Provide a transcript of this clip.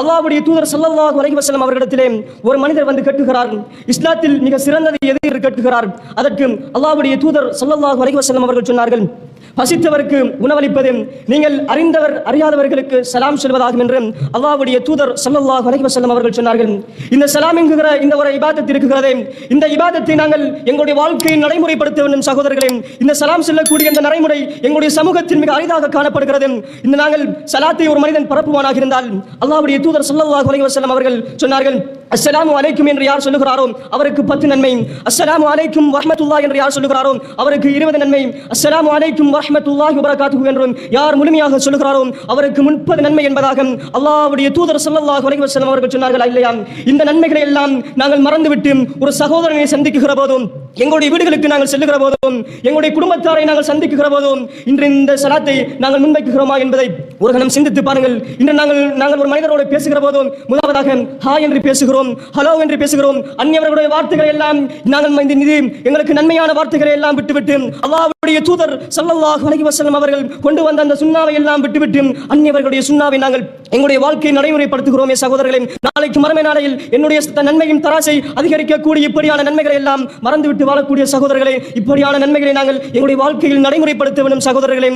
அல்லாவுடைய தூதர் ஸல்லல்லாஹு அலைஹி வஸல்லம் அவர்களிடத்திலே ஒரு மனிதர் வந்து கட்டுகிறார். இஸ்லாத்தில் மிக சிறந்தது எது என்று கட்டுகிறார். அதற்கு அல்லாவுடைய தூதர் ஸல்லல்லாஹு அலைஹி வஸல்லம் அவர்கள் சொன்னார்கள் பசித்தவருக்கு உணவளிப்பது நீங்கள் அறிந்தவர் அறியாதவர்களுக்கு சலாம் சொல்வதாகும் என்று அல்லாவுடைய தூதர் ஸல்லல்லாஹு அலைஹி செல்லம் அவர்கள் சொன்னார்கள். இந்த சலாம் என்கிற இந்த ஒரு இபாதத்தில் இருக்கிறதே இந்த இபாதத்தை நாங்கள் எங்களுடைய வாழ்க்கையை நடைமுறைப்படுத்த வேண்டும் சகோதரர்களே இந்த சலாம் செல்லக்கூடிய இந்த நடைமுறை எங்களுடைய சமூகத்தின் மிக அரிதாக காணப்படுகிறது. இந்த நாங்கள் சலாத்தை ஒரு மனிதன் பரப்புவானாக இருந்தால் அல்லாவுடைய தூதர் சல்லாஹ் வலைவ செல்லம் அவர்கள் சொன்னார்கள் அஸ்ஸலாமு அலைக்கும் என்று யார் சொல்லுகிறாரோ அவருக்கு பத்து நன்மை அஸ்ஸலாமு அலைக்கும் வஹமத்துல்லா என்று யார் சொல்லுகிறாரோ அவருக்கு இருபது நன்மை அஸ்ஸலாமு அலைக்கும் வரஹ்மத்துல்லாஹி வபரகாத்துஹு என்றும் யார் முழுமையாக சொல்லுகிறாரோ அவருக்கு முப்பது நன்மை என்பதாக அல்லாஹ்வுடைய தூதர் ஸல்லல்லாஹு அலைஹி வஸல்லம் அவர்கள் சொன்னார்கள் இல்லையா? இந்த நன்மைகளை எல்லாம் நாங்கள் மறந்துவிட்டு ஒரு சகோதரனை சந்திக்குகிற போதும் எங்களுடைய வீடுகளுக்கு நாங்கள் செல்லுகிற போதும் எங்களுடைய குடும்பத்தாரை நாங்கள் சந்திக்குகிற போதும் இன்று இந்த சலாத்தை நாங்கள் முன்வைக்குகிறோமா என்பதை ஒரு கணம் சிந்தித்து பாருங்கள். இன்று நாங்கள் நாங்கள் ஒரு மனிதரோடு பேசுகிற போதும் முதலாவதாக ஹா என்று பேசுகிறோம் ஹலோ என்று பேசுகிறோம். அந்நியவர்களுடைய வார்த்தைகளை எல்லாம் நாங்கள் இந்த நிதி எங்களுக்கு நன்மையான வார்த்தைகளை எல்லாம் விட்டுவிட்டு அல்லாவுடைய தூதர் ஸல்லல்லாஹு அலைஹி வசலம் அவர்கள் கொண்டு வந்த அந்த சுண்ணாவை எல்லாம் விட்டுவிட்டு அந்நியவர்களுடைய சுண்ணாவை நாங்கள் எங்களுடைய வாழ்க்கையை நடைமுறைப்படுத்துகிறோமே சகோதரர்களே. நாளைக்கு மறுமை நாளையில் என்னுடைய நன்மையின் தராசை அதிகரிக்கக்கூடிய இப்படியான நன்மைகளை எல்லாம் மறந்துவிட்டு வாழக்கூடிய சகோதரர்களே இப்படியான நன்மைகளை நாங்கள் எங்களுடைய வாழ்க்கையில் நடைமுறைப்படுத்த வேண்டும் சகோதரர்களே.